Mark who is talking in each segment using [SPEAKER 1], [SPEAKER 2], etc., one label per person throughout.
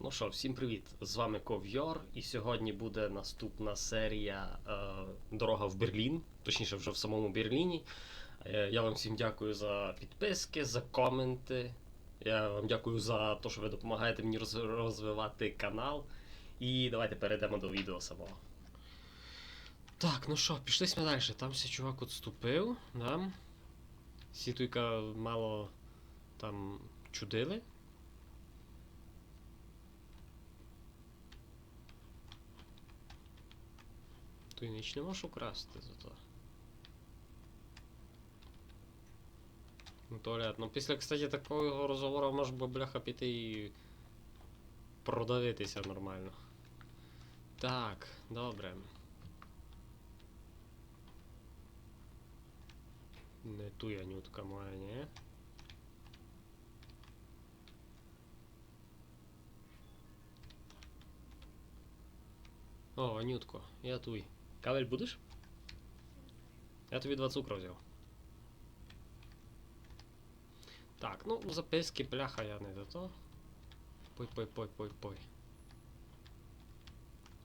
[SPEAKER 1] Ну що, всім привіт! З вами Ковйор, і сьогодні буде наступна серія е, Дорога в Берлін, точніше, вже в самому Берліні. Е, я вам всім дякую за підписки, за коменти. Я вам дякую за те, що ви допомагаєте мені роз- розвивати канал. І давайте перейдемо до відео самого. Так, ну що, пішли ми далі. Там ще чувак відступив, да? Сітуйка мало там чудили. Ти ніч не можеш украсти зато. Ну, туалет. Ну, після, кстати, такого розговору може би бляха піти і продавитися нормально. Так, добре. Не ту я нютка моя, ні? О, Анютко, я туй. Кавель будеш? Я тобі два цукру взяв. Так, ну записки, бляха, я не за то. Пой, пой, пой, пой, пой.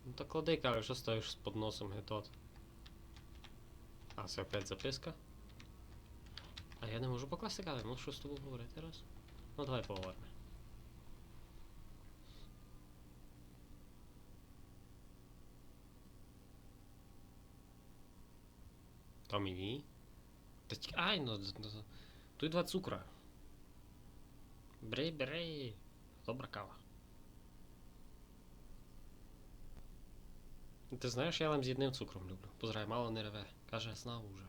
[SPEAKER 1] Ну так клади, кавель, що стоїш з під носом гетот? А, це опять записка. А я не можу покласти кавель, можу з тобою говорити раз. Ну давай поговоримо. То мені? Та Ай, ну. Тут два цукра. Бери, бери. Добра кава. Ти знаєш, я вам з одним цукром люблю. Позирай, мало не реве. Каже, знав уже.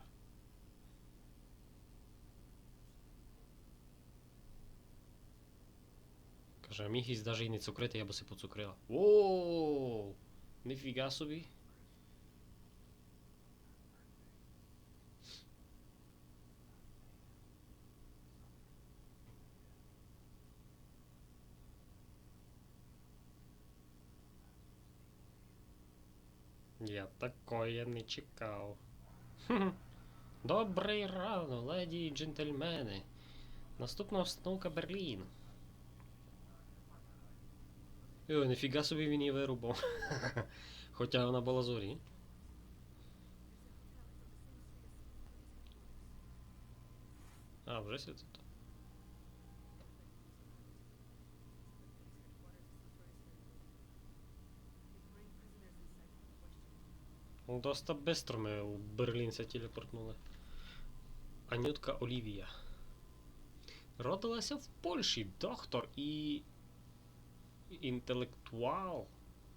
[SPEAKER 1] Каже, міг із даже і не цукрити, я би си поцукрила. Воу! Ніфіга собі. Я такое не чекав. Добрий рано, леді і джентльмени. Наступна установка Берлін. Ой, ніфіга собі він її вирубав. Хоча вона була зорі. А, вже світить. Доста бистро ми у Берлінця телепортнули. Анютка Олівія. Родилася в Польщі, доктор і. інтелектуал.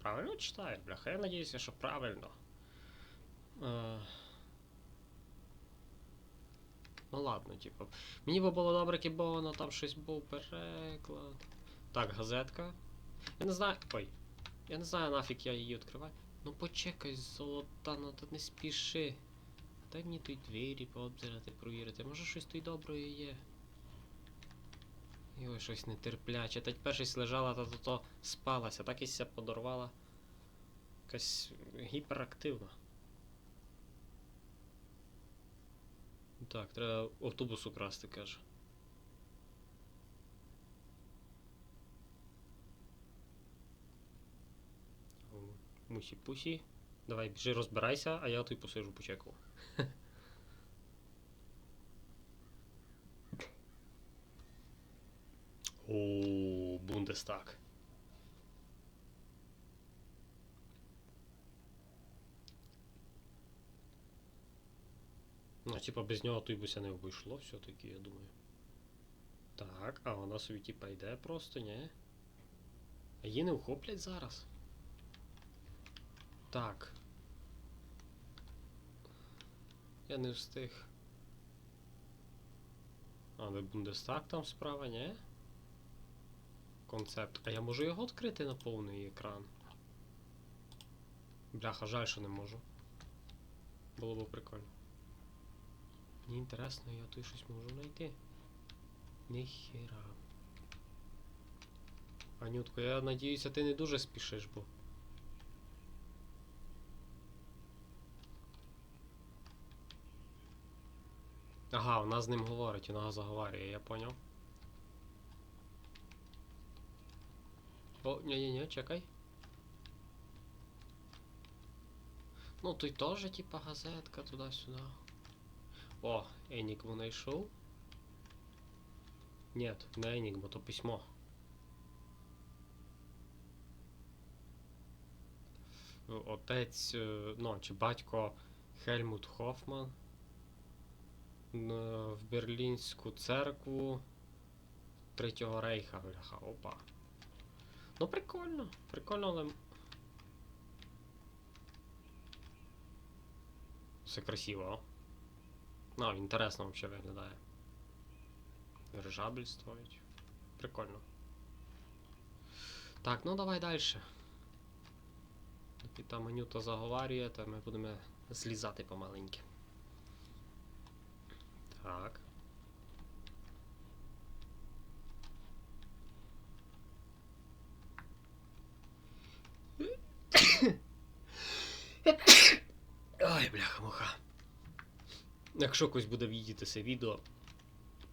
[SPEAKER 1] Правильно читаю, бляха, я надіюся, що правильно. Е... Ну ладно, типу. Мені би було добре, якби воно там щось був переклад. Так, газетка. Я не знаю. Ой. Я не знаю нафіг я її відкриваю. Ну почекай, золота, ну тут не спіши. Дай мені тут двері пообзирати, провірити. Може щось тут добре є. Йой, щось нетерпляче. Та тепер щось лежала, та то, то спалася, так і ся подорвала. Якась гіперактивна. Так, треба автобус украсти, каже. Мусі-пусі. Давай, біжи розбирайся, а я тут посижу почеку. О, Бундестаг. Ну, типа без нього той буся не обійшло все-таки, я думаю. Так, а вона собі типа йде просто, ні? А її не ухоплять зараз. Так. Я не встиг. А, де Бундестаг там справа, ні? Концепт. А я можу його відкрити на повний екран? Бляха, жаль, що не можу. Було б прикольно. Мені інтересно, я тут щось можу знайти. Ніхера. Анютко, я надіюся, ти не дуже спішиш, бо. Ага, вона з ним говорить, вона заговорює, я поняв. О, ні-ні-ні, чекай. Ну, тут теж, типа, газетка туди-сюди. О, Енігму знайшов. Ні, не Енігма, то письмо. Отець, е, ну, чи батько Хельмут Хофман н- в Берлінську церкву Третього Рейха, бляха, опа. Ну прикольно, прикольно, але. Все красиво. Ну, інтересно взагалі виглядає. Дирижабельствують. Прикольно. Так, ну давай далі. Доки там Анюта заговарює, то ми будемо злізати помаленьки. Так. Ой, бляха-муха. Якщо когось буде відійти це відео,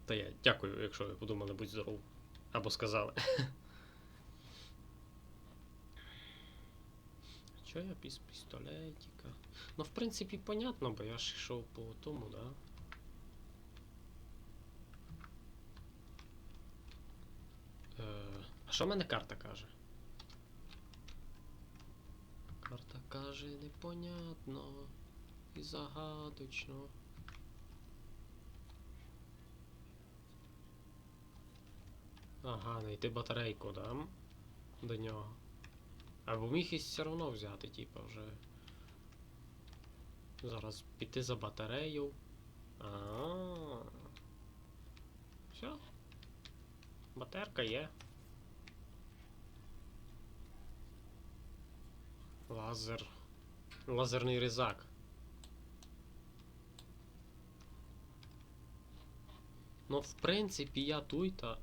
[SPEAKER 1] то я дякую, якщо ви подумали, будь здоров. Або сказали. Чо я без пістолетика? Ну, в принципі, понятно, бо я ж йшов по тому, да? Е, а що в мене карта каже? Карта каже непонятно і загадочно. Ага, знайти батарейку, да? До нього. Або міг і все одно взяти, типа, вже. Зараз піти за батарею. А. Все. Батерка є. Лазер. Лазерний різак. Ну, в принципі, я туй-то.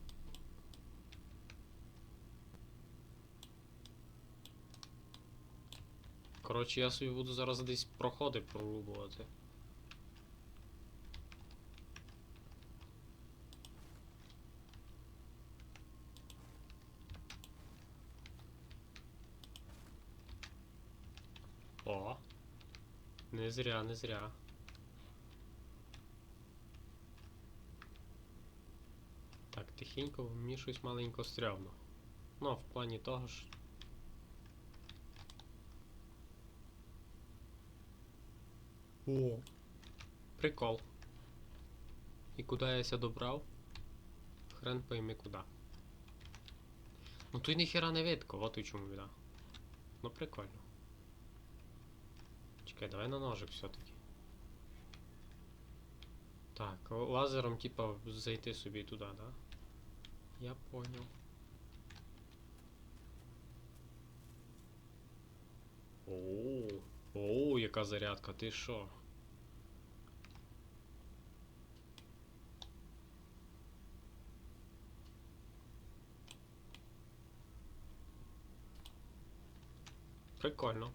[SPEAKER 1] Коротше, я собі буду зараз десь проходи прорубувати. О! Не зря, не зря. Так, тихенько, мені щось маленько стрьомно. Ну, в плані того ж. О! Прикол. І куди я ся добрав? Хрен пойми куди. Ну тут ніхера не видко, от у чому біда. Ну прикольно. Чекай, давай на ножик все-таки. Так, лазером, типа, зайти собі туди, да? Я понял. Оу, оу, яка зарядка, ти що? Прикольно.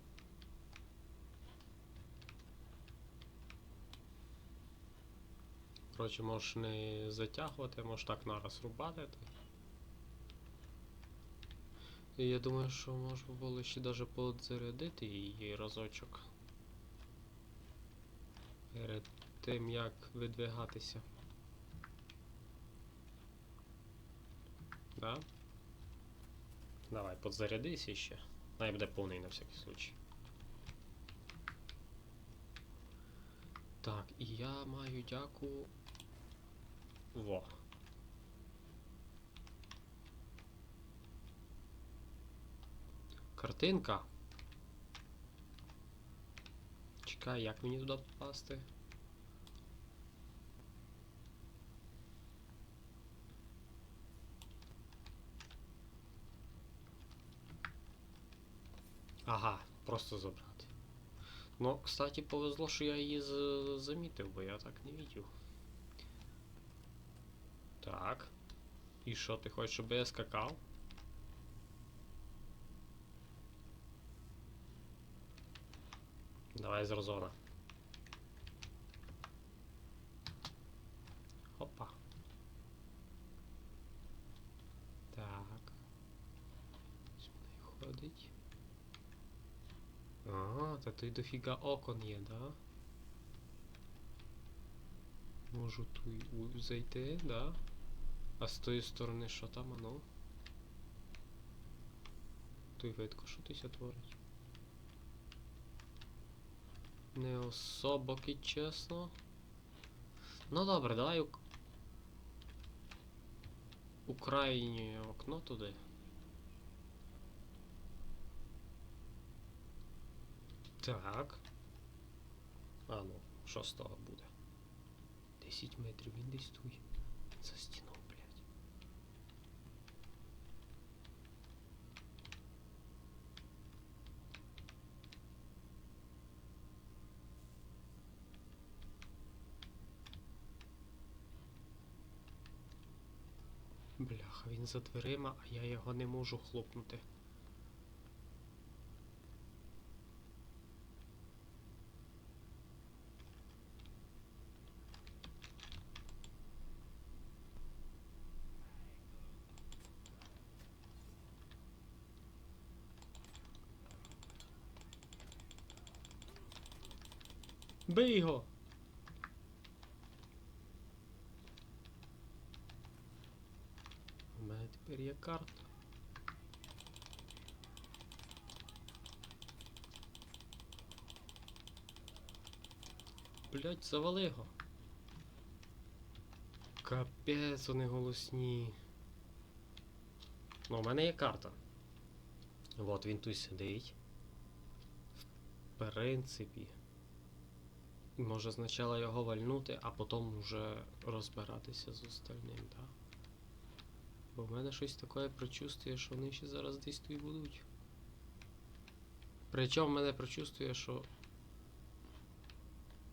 [SPEAKER 1] Коротше, можеш не затягувати, можеш так нараз рубати. І я думаю, що можна було ще даже подзарядити її разочок. Перед тим як видвигатися. Да? Давай, подзарядися ще. Най буде повний на всякий случай. Так, і я маю дяку. Во. Картинка. Чекай, як мені туди попасти? Ага, просто забрати. Ну, кстати, повезло, що я її з- замітив, бо я так не видів. Так. І що, ти хочеш, щоб я скакав? Давай з розона. Опа. Так. виходить. А, та тут дофіга окон є, да? Можу тут зайти, да? А з тої сторони що там, ану? Тут видко, що тут творить. Не особо ки чесно. Ну добре, давай у... у крайнє окно туди. Так. А ну, що з того буде? 10 метрів він десь тут. За стіну, блядь. Бляха, він за дверима, а я його не можу хлопнути. Бий його! У мене є. Блять, завали його. Капець, вони голосні. Ну, у мене є карта. От він тут сидить. В принципі. Може спочатку його вальнути, а потім вже розбиратися з остальним, так? Да? Бо в мене щось таке прочувствує, що вони ще зараз десь тут будуть. Причому в мене прочувствує, що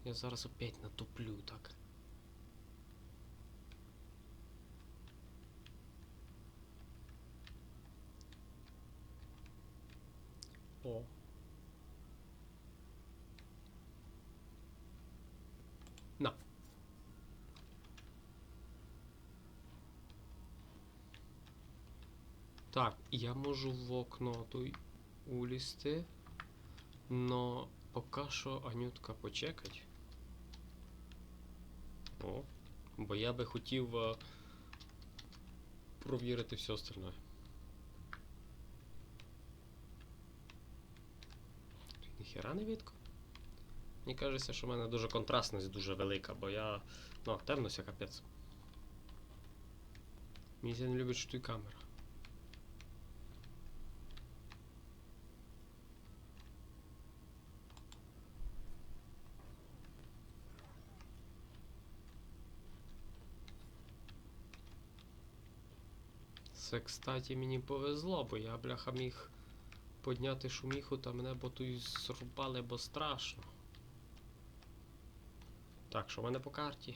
[SPEAKER 1] я зараз опять натоплю так. О. Так, я можу в окно той улізти, но поки що Анютка почекать. О, бо я би хотів е, провірити все остальне. Ніхера не видко. Мені кажеться, що в мене дуже контрастність дуже велика, бо я. Ну, темнося капець. Мені не любить, що тут камера. Це, кстати, мені повезло, бо я, бляха, міг підняти шуміху та мене бо тут зрубали, бо страшно. Так, що в мене по карті?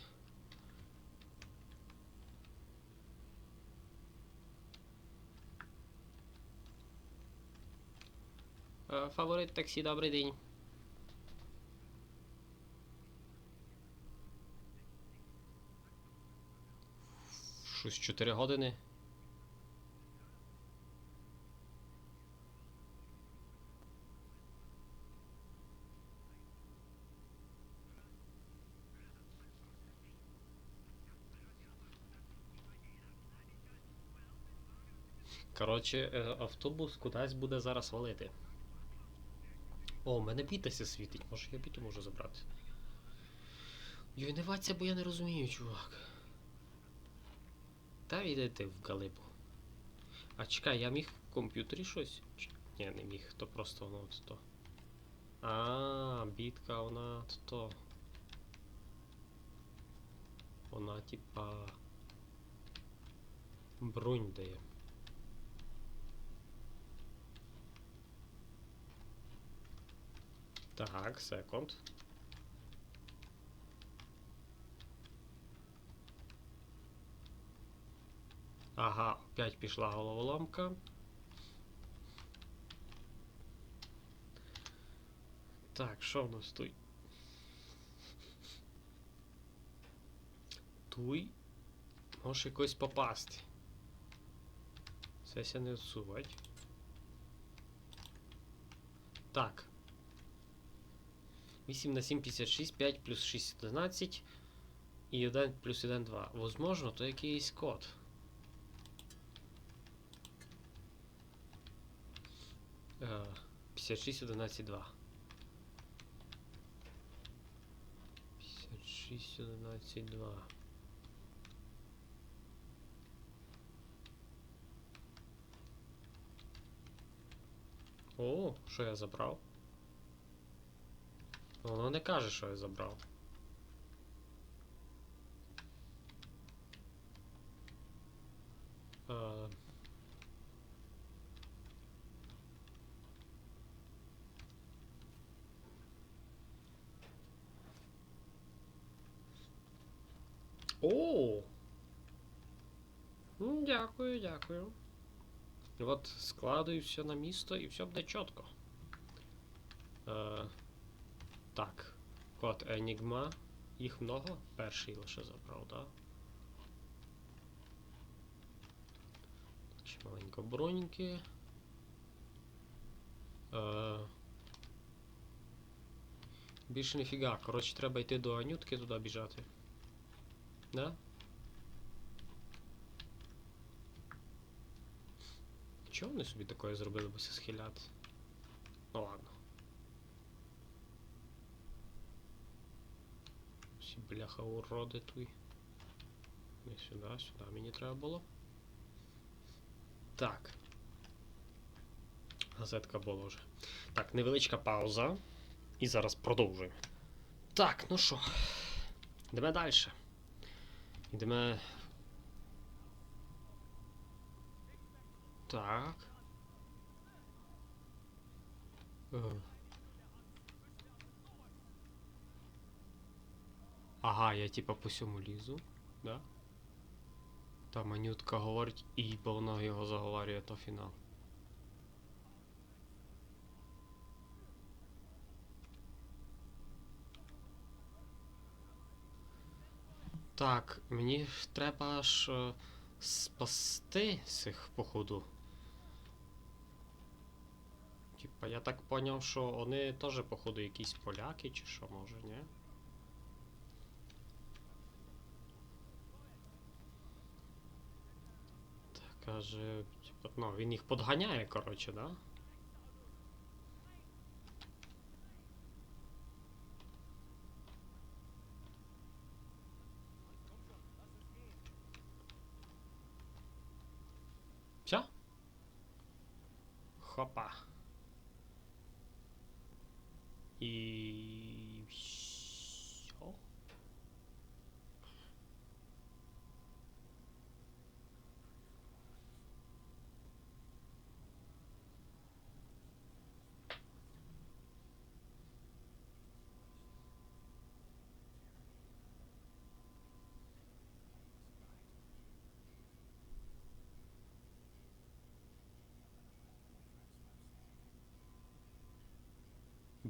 [SPEAKER 1] Е, Фаворит таксі, добрий день. Щось 4 години. Коротше, е, автобус кудись буде зараз валити. О, у мене бітася світить, може я біту можу забрати. Ваться, бо я не розумію, чувак. Та йдете в галибу. А чекай, я міг в комп'ютері щось? Ні, не міг, то просто воно от то. А, бітка, вона от то. Вона типа. Бронь дає. Так, секунд. Ага, опять пішла головоломка. Так, що в нас тут? Туй. Може якось попасти. Сеся не всувать. Так. 8 на 7, 56, 5 плюс 6, 11. І 1 плюс 1, 2. Возможно, то якийсь код. Е, 56, 11, 2. 56, 11, 2. О, що я забрав? Воно не каже, що я забрав. Е, О! Ну, Дякую, дякую. І от складую все на місто і все буде чітко. Е, так. Код Enigma. Їх много? Перший лише забрав, так? Да? Маленько броньки. Е, більше ніфіга. Коротше, треба йти до Анютки туди біжати. Да? Чого вони собі такое зробили, бо схиляти? Ну ладно. Всі бляха уроди туй. Не сюди, сюди мені треба було. Так. Газетка була вже. Так, невеличка пауза. І зараз продовжуємо. Так, ну що. Йдемо далі. Йдемо. Так. Ага, я типа по сьому лізу, да? Там Анютка говорить, і бо вона його заговорює, то фінал. Так, мені ж треба ж е, спасти цих походу. Типа, я так поняв, що вони теж, походу, якісь поляки чи що, може, ні? каже, типа, ну, він їх подганяє, коротше, да? Все? Хопа. І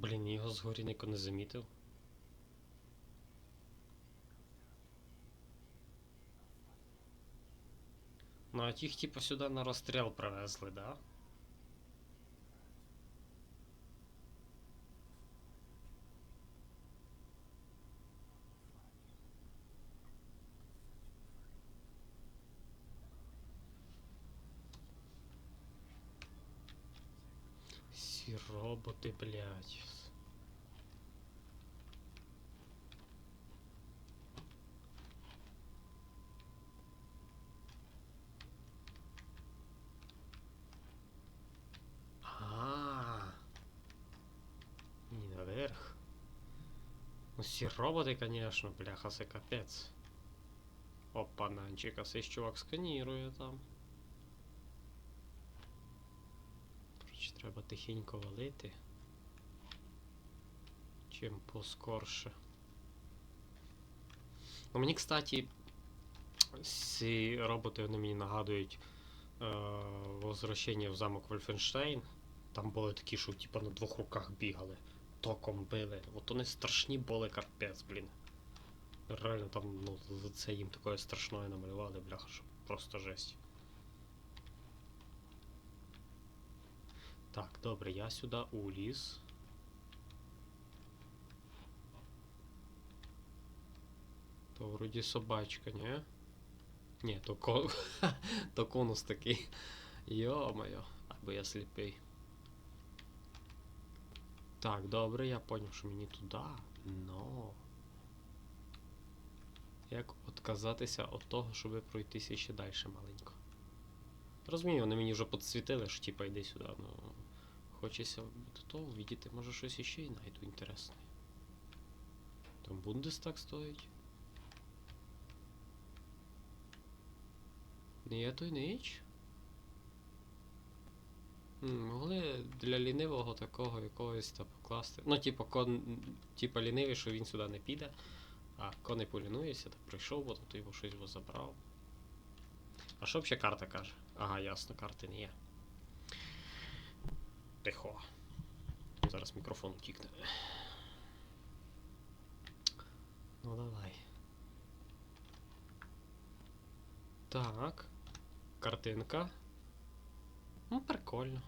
[SPEAKER 1] Блін, його згорі ніхто не замітив. Ну, а тих типа сюди на розстріл привезли, да? Всі роботи, блядь. А. І наверх. Ну, всі роботи, конечно, бляха, це капець. Опа, нанчик, а цей чувак сканірує там. Коротше, треба тихенько валити. Чим поскорше. Ну, мені, кстати, ці роботи вони мені нагадують е, возвращення в замок Вольфенштейн. Там були такі, що типа на двох руках бігали, током били. От вони страшні були капець, блін. Реально там, ну, це їм такое страшне намалювали, бляха, що просто жесть. Так, добре, я сюди уліз. То вроді собачка, ні? Ні, то кон... то конус такий. Йо-моє, або я сліпий. Так, добре, я поняв, що мені туди. Но. Як отказатися від того, щоб пройтися ще далі маленько. Розумію, вони мені вже підсвітили, що типа йди сюди, ну. Хочеться до того видіти, може щось іще і знайду інтересне. Там Бундестаг стоїть. Ні, той ніч. Могли для лінивого такого якогось та покласти. Ну, типу, кон. Типа лінивий, що він сюди не піде. А кон не полінується, так прийшов, бо тут його щось забрав. А що взагалі карта каже? Ага, ясно, карти не є. Тихо. Зараз мікрофон утікне. Ну давай. Так. Картинка. Ну, прикольно.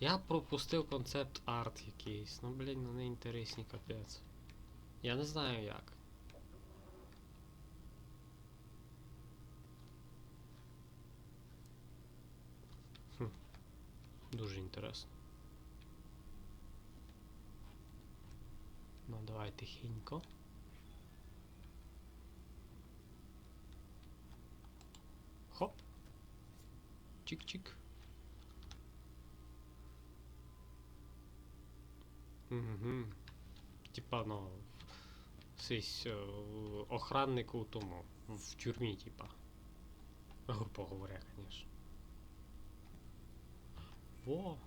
[SPEAKER 1] Я пропустив концепт арт якийсь. Ну, блін, ну не інтересні капець. Я не знаю як. Хм. Дуже інтересно. Ну, давай тихенько. Чик-чик. Угу. Типа, ну. Сись е, охранник у тому. В тюрмі, типа. Грубо говоря, конечно. Во!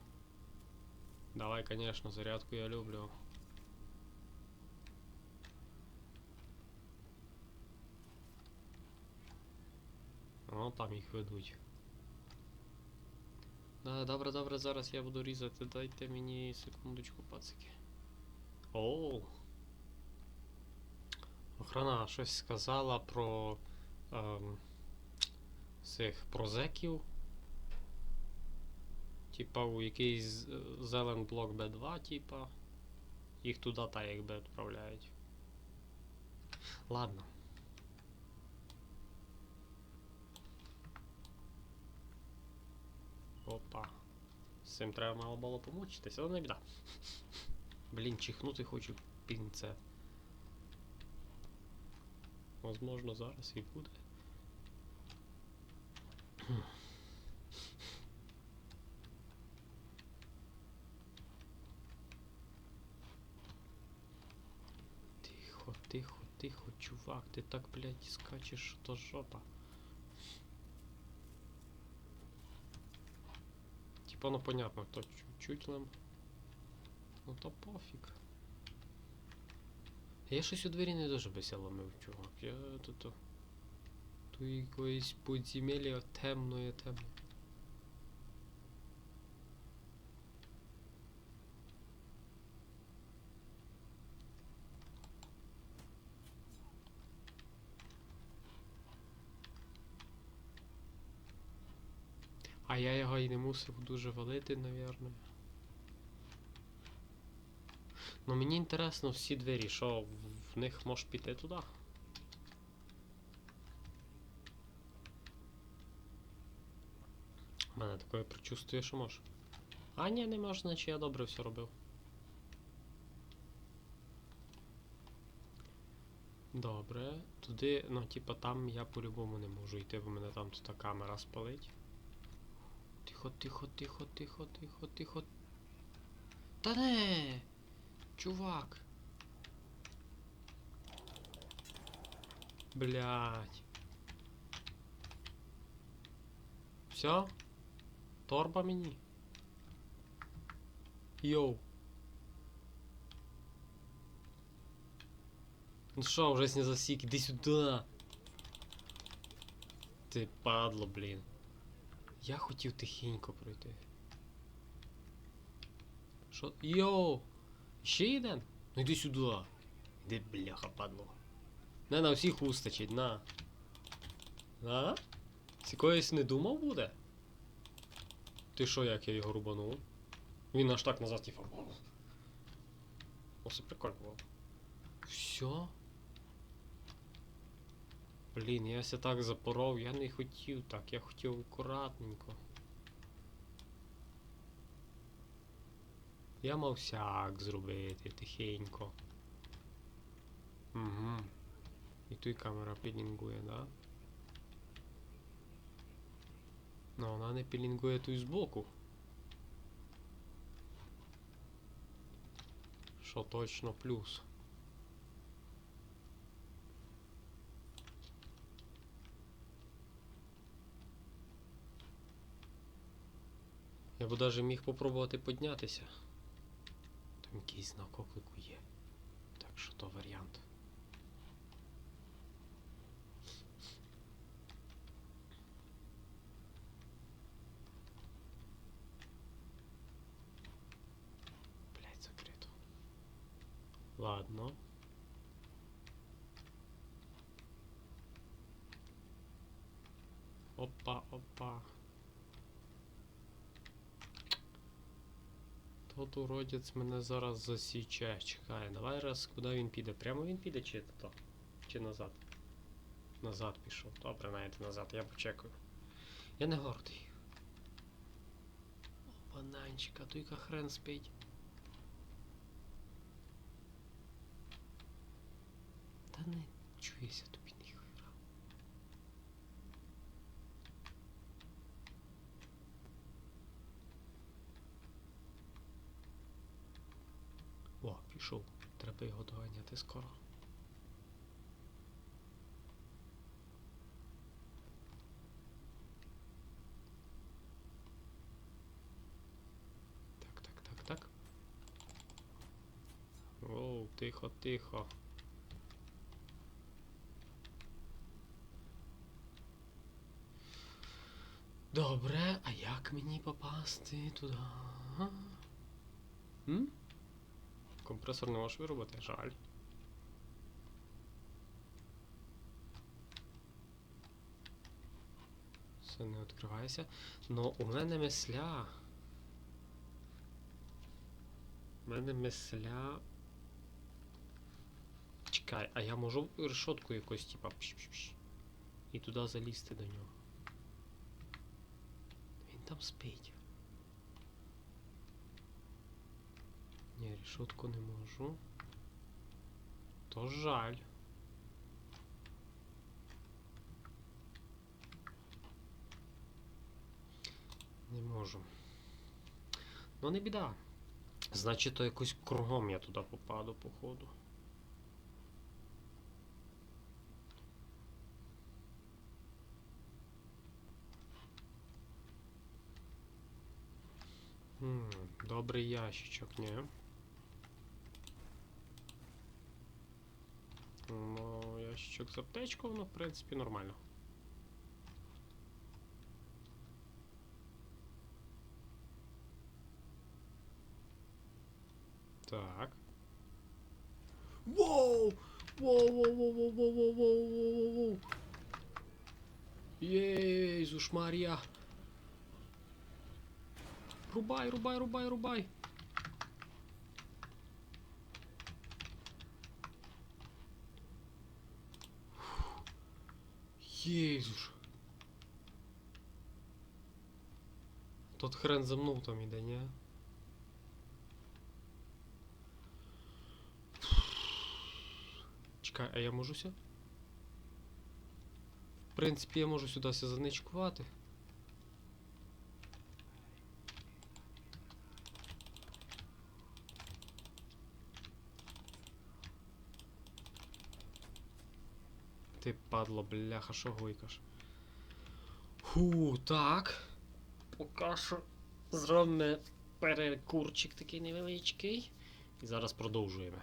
[SPEAKER 1] Давай, конечно, зарядку я люблю. О, там їх ведуть. Да, добре, добре, зараз я буду різати. Дайте мені секундочку, пацики. Оу. Охрана щось сказала про ем, цих прозеків. Типа у якийсь е, зелен блок Б2, типа. Їх туди та якби відправляють. Ладно. Опа. З треба мало було помучитися, але не біда. Блін, чихнути хочу пінце. Возможно, зараз і буде. Тихо, тихо, тихо, чувак, ти так, блядь, скачеш, що то жопа. Ну понятно, то чуть-чуть нам. Ну то пофіг. Я щось у двері не дуже ломив, чувак. Я тут. Тут якоїсь подземелля темної темне. А я його і не мусив дуже валити, навірно. Ну мені інтересно всі двері, що в- них можеш піти туди? У мене таке причувствує, що може. А ні, не може, значить я добре все робив. Добре. Туди, ну, типа там я по-любому не можу йти, бо мене там тут камера спалить. Тихо, тихо, тихо, тихо, тихо, тихо. Та не! Чувак. Блять. Все? Торба мені? Йоу. Ну що, вже не засік, іди сюди. Ти падло, блін. Я хотів тихенько пройти. Що? Йоу! Ще один? Ну йди сюди. Іди, бляха, падло. Не на всіх устачить, на. А? З якоїсь не думав буде? Ти що, як я його рубанув? Він аж так назад типа. О, це прикольно було. Все? Блін, я ся так запоров, я не хотів так, я хотів акуратненько. Я мав сяк зробити тихенько. Угу. І тут камера пілінгує, да? Ну, вона не пілінгує тут збоку. Що точно плюс. Я б даже міг попробувати піднятися. Там якийсь знак оклику є. Так що то варіант. Блять, закрито. Ладно. Опа, опа. Тот уродець мене зараз засіче. Чекай, давай раз, куди він піде? Прямо він піде чи то? Чи назад? Назад пішов. Добре, навіть назад, я почекаю. Я не гордий. О, бананчика, тільки хрен спить. Та не чуєся тобі ніхуя. О, пішов. Треба його доганяти скоро. Так, так, так, так. Оу, тихо, тихо. Добре, а як мені попасти туди? М? Компресор не можеш виробити, жаль. Все не відкривається. Но у мене мисля. У мене мисля. Чекай, а я можу решетку якось, типа. І туди залізти до нього. Він там спить. Ні, решетку не можу. То жаль. Не можу. Ну не біда. Значить, то якось кругом я туди попаду, походу. Добрий ящичок, ні. Ну, ящичок з аптечкою, ну, в принципі, нормально. Так. Воу! Воу, воу. Єзуш Марія. Рубай, рубай, рубай, рубай. Єзуш. Тот хрен за мною там іде, ні? Чекай, а я можу ся? В принципі, я можу сюди заничкувати. Ти падло, бляха, що гойкаш? Ху, так. Поки що зробимо перекурчик такий невеличкий. І зараз продовжуємо.